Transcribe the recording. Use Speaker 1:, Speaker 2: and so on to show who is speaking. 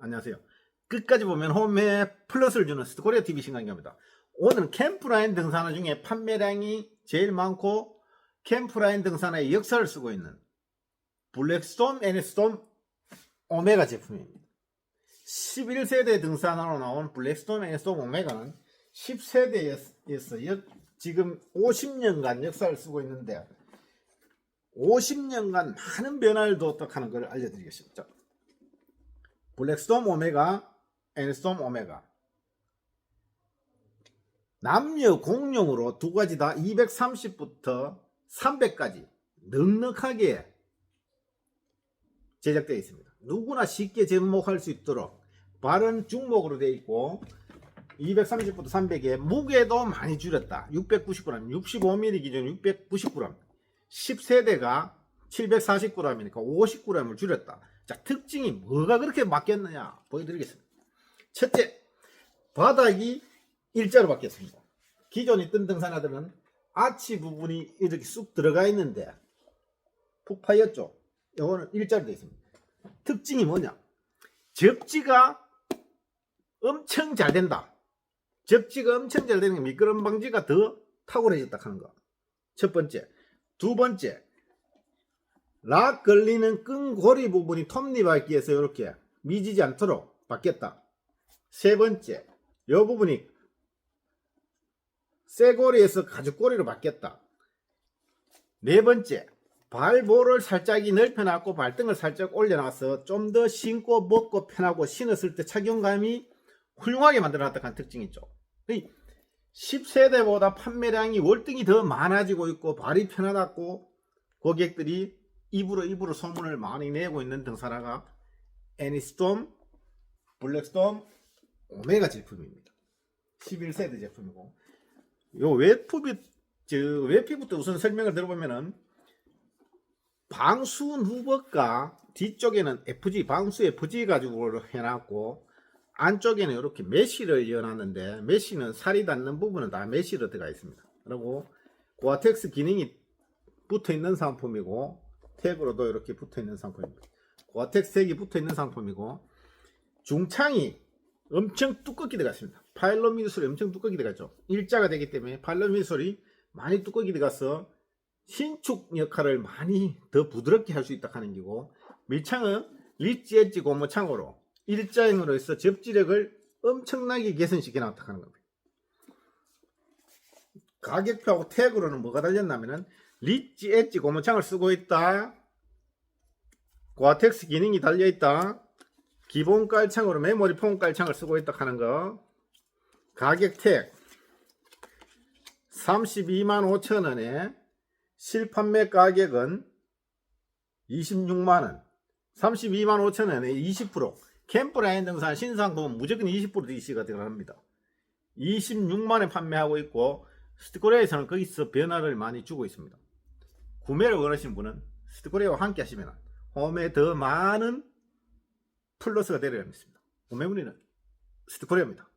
Speaker 1: 안녕하세요. 끝까지 보면 홈에 플러스를 주는 스코리아 TV 신강입니다. 오늘은 캠프라인 등산화 중에 판매량이 제일 많고 캠프라인 등산화의 역사를 쓰고 있는 블랙스톰 애니스톰 오메가 제품입니다. 11세대 등산화로 나온 블랙스톰 애니스톰 오메가는 10세대에서 지금 50년간 역사를 쓰고 있는데 50년간 많은 변화를 뒀다는 걸 알려드리겠습니다. 블랙스톰 오메가, 애니스톰 오메가. 남녀 공용으로 두 가지 다 230부터 300까지 넉넉하게 제작되어 있습니다. 누구나 쉽게 접목할 수 있도록 바른 중목으로 되어 있고 230부터 300에 무게도 많이 줄였다. 690g, 65mm 기준 690g. 10세대가 740g이니까 50g을 줄였다. 자, 특징이 뭐가 그렇게 바뀌었느냐 보여드리겠습니다. 첫째, 바닥이 일자로 바뀌었습니다. 기존 있던 등산화들은 아치 부분이 이렇게 쑥 들어가 있는데 푹 파였죠. 이거는 일자로 되어 있습니다. 특징이 뭐냐? 접지가 엄청 잘 된다. 접지가 엄청 잘 되는 게 미끄럼 방지가 더 탁월해졌다 하는 거. 첫 번째. 두 번째. 락 걸리는 끈고리 부분이 톱니바퀴에서 이렇게 미지지 않도록 바뀌었다. 세 번째. 이 부분이 쇠고리에서 가죽고리로 바뀌었다. 네 번째. 발볼을 살짝이 넓혀놨고 발등을 살짝 올려놔서 좀 더 신고 먹고 편하고 신었을 때 착용감이 훌륭하게 만들어놨다는 특징이 있죠. 10세대보다 판매량이 월등히 더 많아지고 있고 발이 편하다고 고객들이 입으로 입으로 소문을 많이 내고 있는 등산화가 애니스톰, 블랙스톰, 오메가 제품입니다. 11세대 제품이고 요 웹피부 저 웹피부터 우선 설명을 들어보면은 방수 누벅과 뒤쪽에는 FG 방수 FG 가지고 해놨고 안쪽에는 이렇게 메쉬를 이어놨는데 메쉬는 살이 닿는 부분은 다 메쉬로 들어가 있습니다. 그리고 고아텍스 기능이 붙어 있는 상품이고 탭으로도 이렇게 붙어 있는 상품입니다. 고아텍스 색이 붙어 있는 상품이고 중창이 엄청 두껍게 들어갔습니다. 파일럿 미술이 엄청 두껍게 들어갔죠. 일자가 되기 때문에 파일럿 미술이 많이 두껍게 들어가서 신축 역할을 많이 더 부드럽게 할 수 있다 하는 기고 밀창은 리치 엣지 고무 창으로 일자형으로 해서 접지력을 엄청나게 개선시켜 놨다 하는 겁니다. 가격표하고 태그로는 뭐가 달렸냐면은 리치 엣지 고무창을 쓰고 있다. 고아텍스 기능이 달려 있다. 기본 깔창으로 메모리 폼 깔창을 쓰고 있다 하는 거. 가격 택 32만 5천 원에 실판매 가격은 26만원 32만 5천원에 20% 캠프라인 등산 신상품은 무조건 20% DC가 들어갑니다 26만원에 판매하고 있고 스티코리아에서는 거기서 변화를 많이 주고 있습니다 구매를 원하시는 분은 스티코리아와 함께 하시면 홈에 더 많은 플러스가 되려 있습니다. 구매 문의는 스티코리아입니다